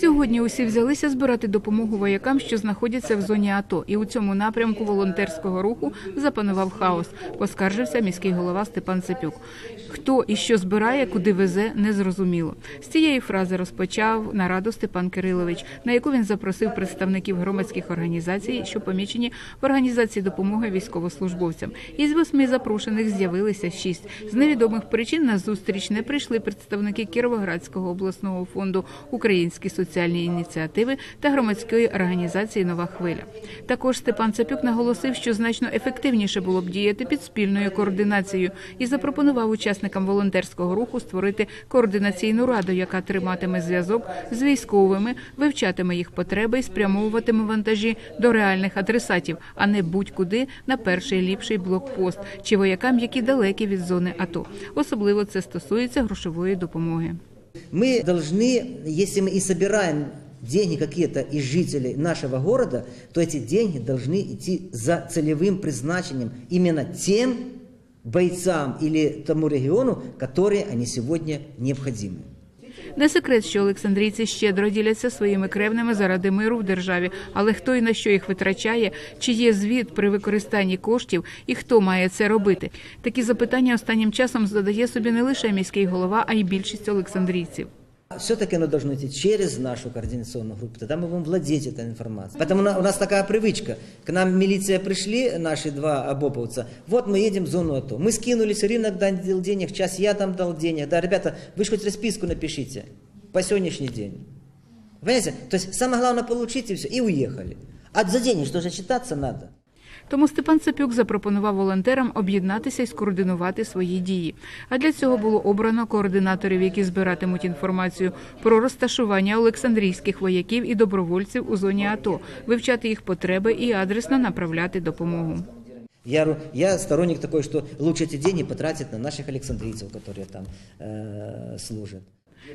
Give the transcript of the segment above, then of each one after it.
Сьогодні усі взялися збирати допомогу воякам, що знаходяться в зоні АТО, і у цьому напрямку волонтерського руху запанував хаос. Поскаржився міський голова Степан Цепюк. Хто і що збирає, куди везе, незрозуміло. З цієї фрази розпочав нараду Степан Кирилович, на яку він запросив представників громадських організацій, що помічені в організації допомоги військовослужбовцям. Із восьми запрошених з'явилися шість. З невідомих причин на зустріч не прийшли представники Кіровоградського обласного фонду Українські соціальні ініціативи та громадської організації Нова хвиля. Також Степан Цапюк наголосив, що значно ефективніше було б діяти під спільною координацією і запропонував учасникам волонтерського руху створити координаційну раду, яка триматиме зв'язок з військовими, вивчатиме їх потреби і спрямовуватиме вантажі до реальних адресатів, а не будь-куди на перший ліпший блокпост чи воякам, які далекі від зони АТО. Особливо це стосується грошової допомоги. Мы должны, если мы и собираем деньги какие-то из жителей нашего города, то эти деньги должны идти за целевым призначением именно тем бойцам или тому региону, которые они сегодня необходимы. Не секрет, що олександрійці щедро діляться своїми кревними заради миру в державі, але хто і на що їх витрачає, чи є звіт при використанні коштів і хто має це робити? Такі запитання останнім часом задає собі не лише міський голова, а й більшість олександрійців. Все-таки оно должно идти через нашу координационную группу, тогда мы будем владеть этой информацией. Поэтому у нас такая привычка. К нам милиция пришли, наши два обоповца, вот мы едем в зону АТО. Мы скинулись, рынок дал денег, час я там дал денег. Да, ребята, вы же хоть расписку напишите по сегодняшний день. Понимаете? То есть самое главное получить и все, и уехали. А за деньги что же считаться надо? Тому Степан Цапюк запропонував волонтерам об'єднатися і скоординувати свої дії. А для цього було обрано координаторів, які збиратимуть інформацію про розташування олександрійських вояків і добровольців у зоні АТО, вивчати їх потреби і адресно направляти допомогу. Я, ру- я сторонник такой, что лучше эти деньги потратить на наших александрийцев, которые там э, служат.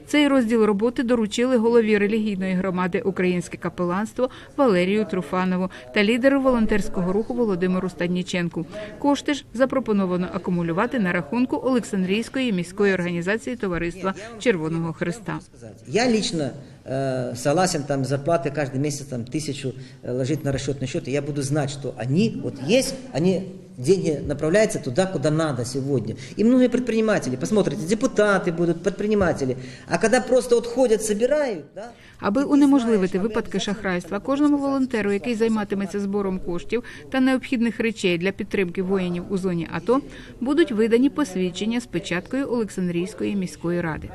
Цей розділ роботи доручили голові релігійної громади Українське капеланство Валерію Труфанову та лідеру волонтерського руху Володимиру Стадніченку. Кошти ж запропоновано акумулювати на рахунку Олександрійської міської організації Товариства Червоного Христа. сказать. Я лично э, согласен там зарплаты каждый месяц там тысячу э, ложить на расчетный счет, и я буду знать, что они вот есть, они деньги направляются туда, куда надо сегодня. И многие предприниматели, посмотрите, депутаты будут, предприниматели, а когда просто вот ходят, собирают, да, Аби унеможливити випадки шахрайства, кожному волонтеру, який займатиметься збором коштів та необхідних речей для підтримки воїнів у зоні АТО, будуть видані посвідчення з печаткою Олександрійської міської ради.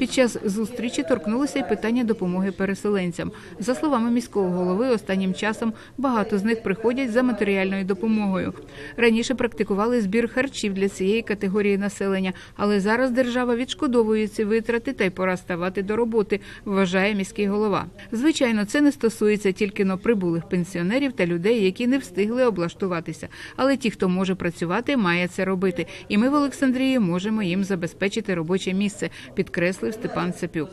Під час зустрічі торкнулося й питання допомоги переселенцям. За словами міського голови, останнім часом багато з них приходять за матеріальною допомогою. Раніше практикували збір харчів для цієї категорії населення, але зараз держава відшкодовує ці витрати та й пора ставати до роботи, вважає міський голова. Звичайно, це не стосується тільки но прибулих пенсіонерів та людей, які не встигли облаштуватися. Але ті, хто може працювати, має це робити. І ми в Олександрії можемо їм забезпечити робоче місце, підкреслив Степан Цепюк.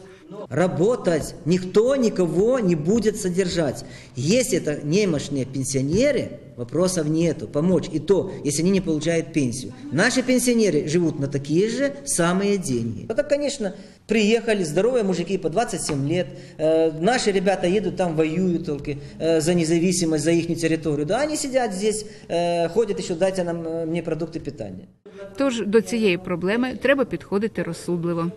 работать никто никого не будет содержать. Если это немощные пенсионеры, вопросов нету, помочь. И то, если они не получают пенсию. Наши пенсионеры живут на такие же самые деньги. Это, конечно, приехали здоровые мужики по 27 лет. Э, наши ребята едут там, воюют только э, за независимость, за их территорию. Да, они сидят здесь, э, ходят еще, дайте нам, э, мне продукты питания. Тож до цієї проблеми треба підходити розсудливо.